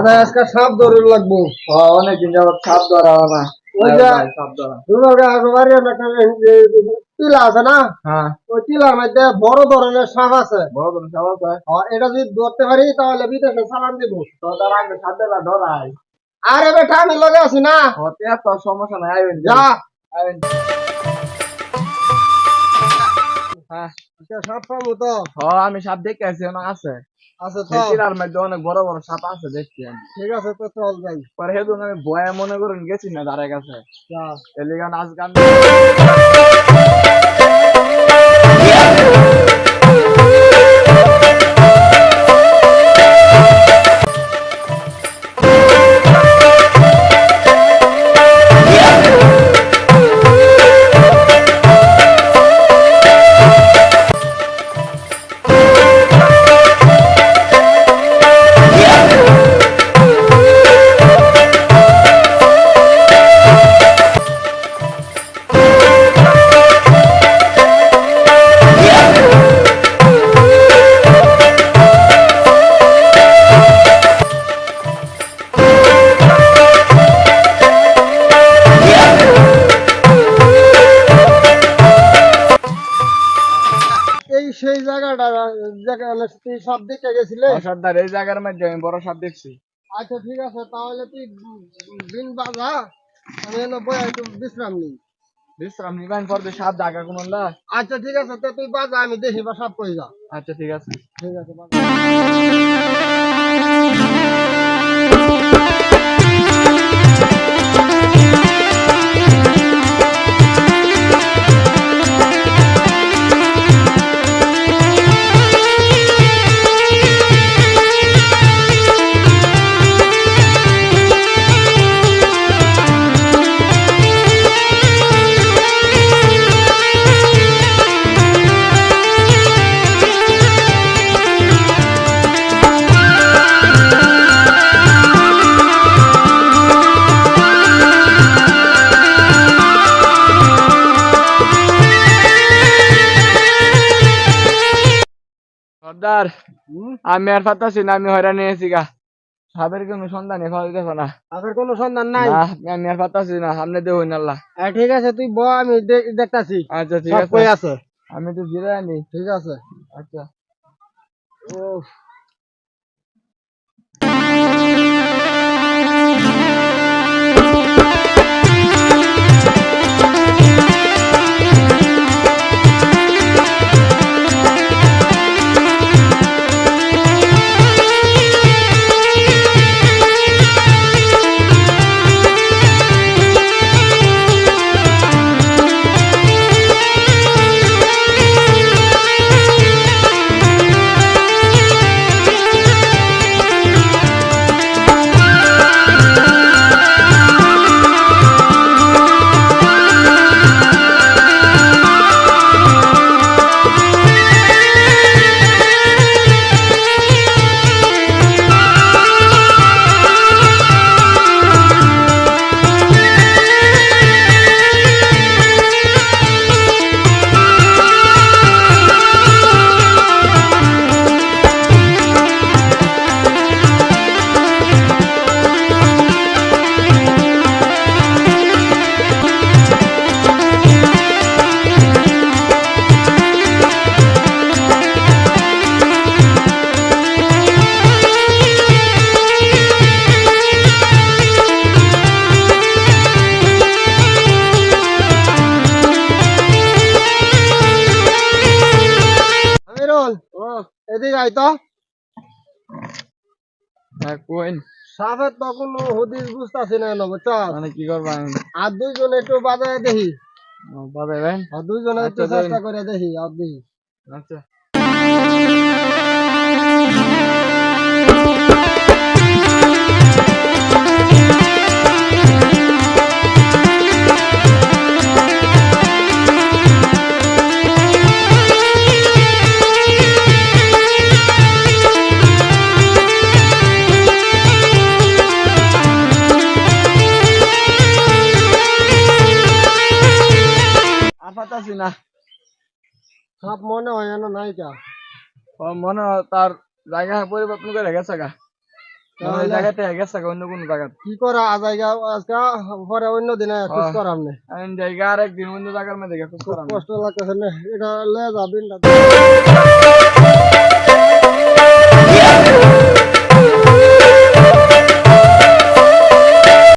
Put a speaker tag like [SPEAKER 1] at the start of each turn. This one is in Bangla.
[SPEAKER 1] ও
[SPEAKER 2] আচ্ছা আজকে সাপ ধরে লাগবো।
[SPEAKER 1] ও, অনেকদিন যাবত সাপ ধরা হয় না।
[SPEAKER 2] ওই যে- একটা টিলা আছে না?
[SPEAKER 1] হ্যাঁ।
[SPEAKER 2] ওই টিলার মধ্যে বড় ধরনের সাপ আছে।
[SPEAKER 1] বড় কোনো সাপ আছে?
[SPEAKER 2] আর এটা যদি ধরতে পারি তাহলে বিদেশে সালাম দিব।
[SPEAKER 1] তো তার আগে সাপ দিলা ধরাই।
[SPEAKER 2] আরে বেটা আমি লগে আছি না?
[SPEAKER 1] ও তে সমস্যা নাই আইবেন।
[SPEAKER 2] যা।
[SPEAKER 1] আইবেন।
[SPEAKER 2] সাপ পাবো তো?
[SPEAKER 1] ও আমি সাপ দেখে আছি আছে।
[SPEAKER 2] আছে তো?
[SPEAKER 1] সেটির মধ্যে অনেক বড় বড় সাপ আছে দেখছি আমি।
[SPEAKER 2] ঠিক আছে তো চল যাই।
[SPEAKER 1] পরে হেতু আমি ভয়ে মনে করেন গেছি না ধারে কাছে। এলিগান আজ গান
[SPEAKER 2] জায়গাটা সাপ দেখে গেছিলে?
[SPEAKER 1] সর্দার এই জায়গার মধ্যে আমি বড় সাপ দেখছি।
[SPEAKER 2] আচ্ছা ঠিক আছে তাহলে তুই দিন বাজা আমি এনে বই একটু বিশ্রাম নিই।
[SPEAKER 1] বিশ্রাম নিবেন পর সাপ জায়গা কোন
[SPEAKER 2] আচ্ছা ঠিক আছে তো তুই বাজা আমি দেখি বা সাপ কই যা
[SPEAKER 1] আচ্ছা ঠিক আছে।
[SPEAKER 2] ঠিক আছে হুম?
[SPEAKER 1] আমি আর পাতাছি না আমি হয়রান নিয়েছি গা। সাপের কোনো সন্ধান পাওয়া যাবে না?
[SPEAKER 2] আগের কোনো সন্ধান নাই?
[SPEAKER 1] না আমি আর পাতাছি না সামনে দেবো আল্লাহ।
[SPEAKER 2] আহ, ঠিক আছে তুই ব আমি দেখতাছি।
[SPEAKER 1] আচ্ছা ঠিক আছে।
[SPEAKER 2] আছে?
[SPEAKER 1] আমি তো জিরা আনি।
[SPEAKER 2] ঠিক আছে।
[SPEAKER 1] আচ্ছা।
[SPEAKER 2] উফ। এদিকে আয় তো।
[SPEAKER 1] হ্যাঁ কোয়েন।
[SPEAKER 2] সাপের তো কোনো হদিস বুঝতাছি না এলো বুঝছ?
[SPEAKER 1] মানে কি করবা
[SPEAKER 2] আর দুইজন একটু বাজায় দেখি।
[SPEAKER 1] বাজাবেন
[SPEAKER 2] আর দুইজনে একটু
[SPEAKER 1] আচ্ছা,
[SPEAKER 2] চেষ্টা করে দেখি আর দেখি।
[SPEAKER 1] আচ্ছা। পাতাছি না।
[SPEAKER 2] সাপ মনে হয় না নাই কা
[SPEAKER 1] ও মনে তার জায়গা পরিবর্তন করে গেছে গা। জায়গাতে গেছে গা অন্য কোনো জায়গা
[SPEAKER 2] কি করা জায়গা আজকে পরে অন্য দিনে খোঁজ। করাম নে
[SPEAKER 1] আমি জায়গা আর একদিন অন্য জায়গার মধ্যে খোঁজ করাম
[SPEAKER 2] কষ্ট লাগতেছে না এটা লয়ে